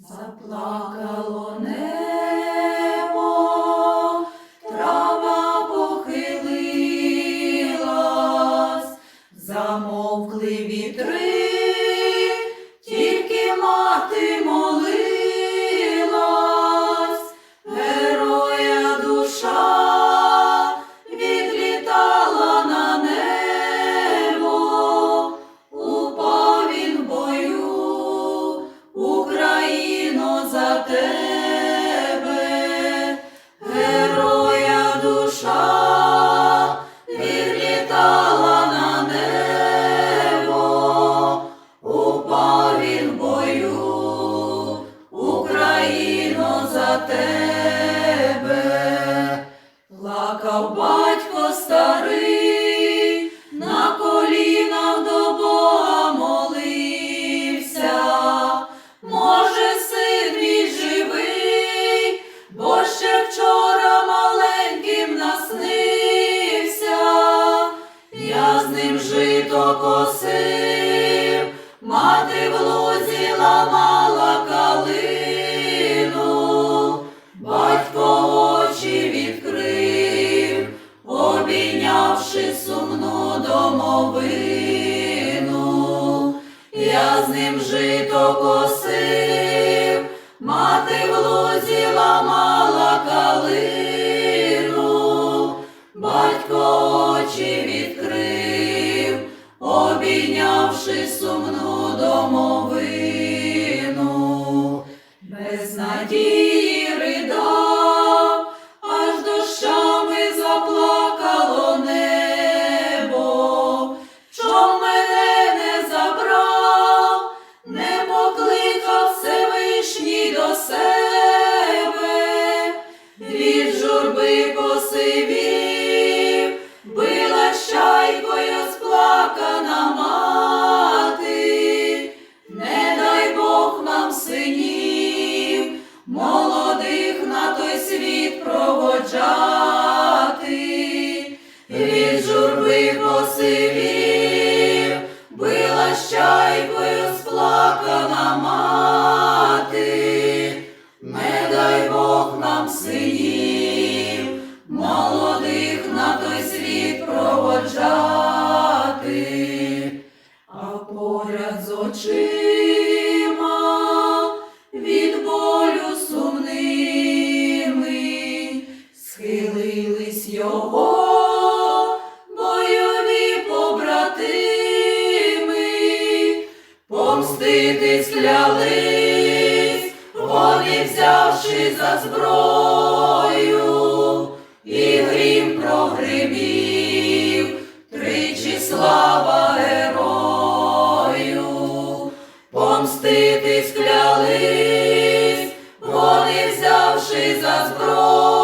Заплакало небо, трава похилилась, замовкли вітри, тільки мати Україно за тебе, плакав батько старий, на колінах до Бога молився. Може, син мій живий, бо ще вчора маленьким наснився, я з ним жито косив, мати в лузі ламала З ним жито косив, мати в лузі ламала калину, батько очі відкрив, обійнявши сумну домовину, без надії ридав, била щайкою сплакана мати, не дай Бог нам синів, молодих на той світ проводжати, Сити слялись, вони взявши за зброю, і грім прогримів, тричі слава герою, помстити склялись, вони взявши за зброю.